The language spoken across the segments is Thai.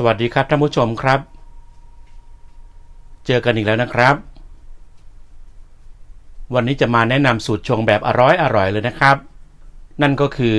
สวัสดีครับท่านผู้ชมครับ เจอกันอีกแล้วนะครับ วันนี้จะมาแนะนำสูตรชงแบบอร่อยอร่อยเลยนะครับ นั่นก็คือ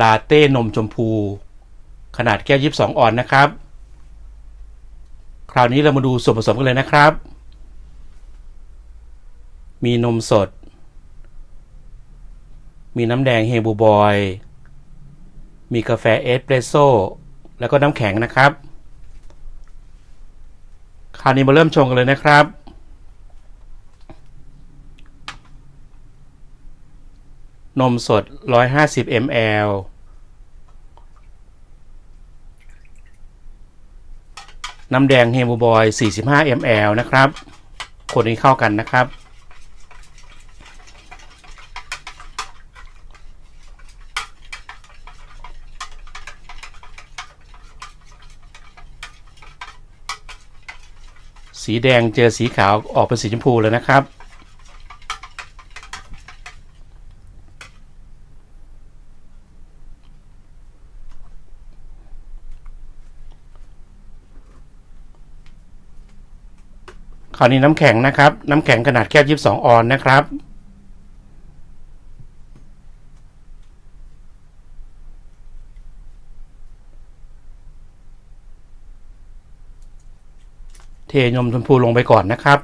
ลาเต้นมชมพู ขนาดแก้วยิบสองออนนะครับ คราวนี้เรามาดูส่วนผสมกันเลยนะครับ มีนมสด มีน้ำแดงเฮบูบอย มีกาแฟเอสเปรสโซ่ แล้วก็น้ำแข็งนะครับ คราวนี้มาเริ่มชงกันเลยนะครับ นมสด 150 ml น้ำแดงเฮมูบอย 45 ml นะครับ คนนี้เข้ากันนะครับ สีแดงเจอสีขาวออกเป็นสีชมพูแล้วนะครับ คราวนี้น้ำแข็งนะครับ น้ำแข็งขนาดแก้วยีิบสองออนนะครับ เทนมชมพูลงไปก่อนนะครับ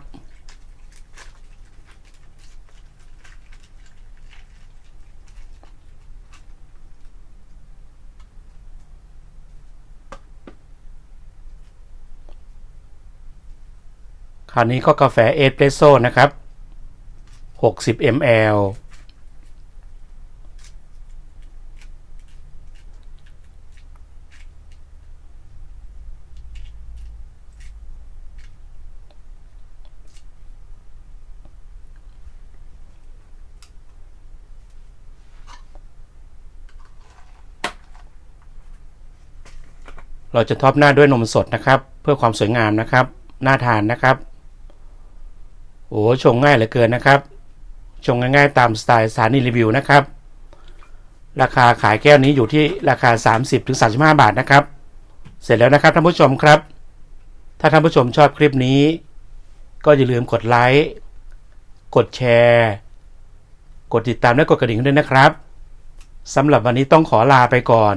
คราวนี้ก็กาแฟเอสเปรสโซ่นะครับ 60 ml เราจะท็อปหน้าด้วยนมสดนะครับ เพื่อความสวยงามนะครับ น่าทานนะครับ โอ้ชงง่ายเหลือเกินนะครับ ชงง่ายๆตามสไตล์สถานีรีวิวนะครับ ราคาขายแก้วนี้อยู่ที่ราคา 30-35 บาทนะครับ เสร็จแล้วนะครับท่านผู้ชมครับ ถ้าท่านผู้ชมชอบคลิปนี้ ก็อย่าลืมกดไลค์ กดแชร์ กดติดตามและกดกระดิ่งด้วยนะครับสำหรับวันนี้ต้องขอลาไปก่อน